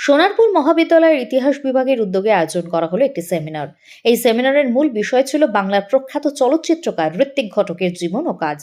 সোনারপুর মহাবিদ্যালয়ের ইতিহাস বিভাগের উদ্যোগে আয়োজন করা হলো একটি সেমিনার। এই সেমিনারের মূল বিষয় ছিল বাংলার প্রখ্যাত চলচ্চিত্রকার, ঋত্বিক ঘটকের জীবন ও কাজ।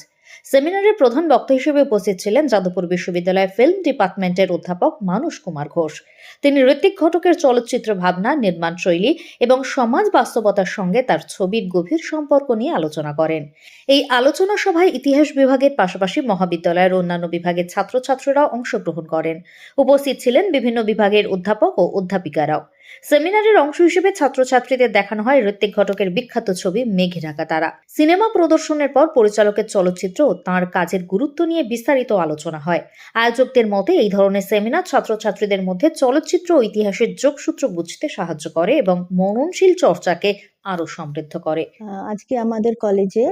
সেমিনারের প্রধান বক্তা হিসেবে উপস্থিত ছিলেন যাদবপুর বিশ্ববিদ্যালয়ের ফিল্ম ডিপার্টমেন্টের অধ্যাপক মানুষ কুমার ঘোষ। তিনি ঋত্বিক ঘটকের চলচ্চিত্র ভাবনা, নির্মাণ শৈলী এবং সমাজ বাস্তবতার সঙ্গে তার ছবির গভীর সম্পর্ক নিয়ে আলোচনা করেন। এই আলোচনা সভায় ইতিহাস বিভাগের পাশাপাশি মহাবিদ্যালয়ের অন্যান্য বিভাগের ছাত্রছাত্রীরাও অংশগ্রহণ করেন। উপস্থিত ছিলেন বিভিন্ন বিভাগের অধ্যাপক ও অধ্যাপিকারাও। সেমিনারের অংশ হিসেবে ছাত্রছাত্রীদের দেখানো হয় ঋত্বিক ঘটকের বিখ্যাত ছবি মেঘে ঢাকা তারা। সিনেমা প্রদর্শনের পর পরিচালকের চলচ্চিত্র ও তাঁর কাজের গুরুত্ব নিয়ে বিস্তারিত আলোচনা হয়। আয়োজকদের মতে এই ধরনের সেমিনার ছাত্রছাত্রীদের মধ্যে চলচ্চিত্র ইতিহাসের যোগসূত্র বুঝতে সাহায্য করে এবং মননশীল চর্চাকে আরও সমৃদ্ধ করে। আজকে আমাদের কলেজে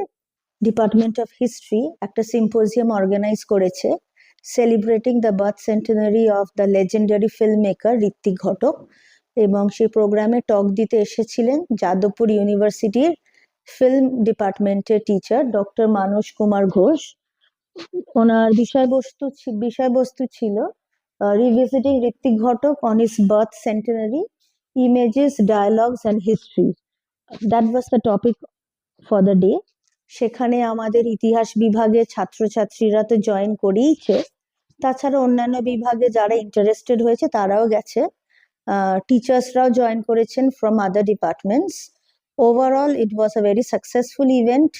ডিপার্টমেন্ট অফ হিস্ট্রি একটা সিম্পোজিয়াম অর্গানাইজ করেছে, celebrating the birth centenary of the legendary film maker Ritwik Ghatak. এবং সেই প্রোগ্রামে টক দিতে এসেছিলেন যাদবপুর ইউনিভার্সিটির ফিল্ম ডিপার্টমেন্টের টিচার ডক্টর মানস কুমার ঘোষ। ওনার বিষয়বস্তু বিষয়বস্তু ছিল revisiting Ritwik Ghatak on his birth centenary images dialogues and history that was the topic for the day সেখানে আমাদের ইতিহাস বিভাগে ছাত্রছাত্রীরা তো জয়েন করেইছে। তাছাড়া অন্যান্য বিভাগে যারা ইন্টারেস্টেড হয়েছে তারাও গেছে। টিচার্সরাও জয়েন করেছেন from other departments overall it was a very successful event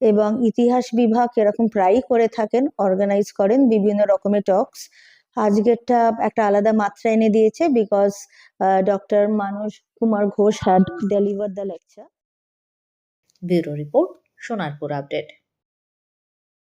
এবং ইতিহাস বিভাগ এরকম প্রায়ই করে থাকেন অর্গানাইজ করেন বিভিন্ন রকমের টকস আজকেরটা একটা আলাদা মাত্রা এনে দিয়েছে because doctor Manas Kumar Ghosh had deliver the lecture bureau report, Sonarpur update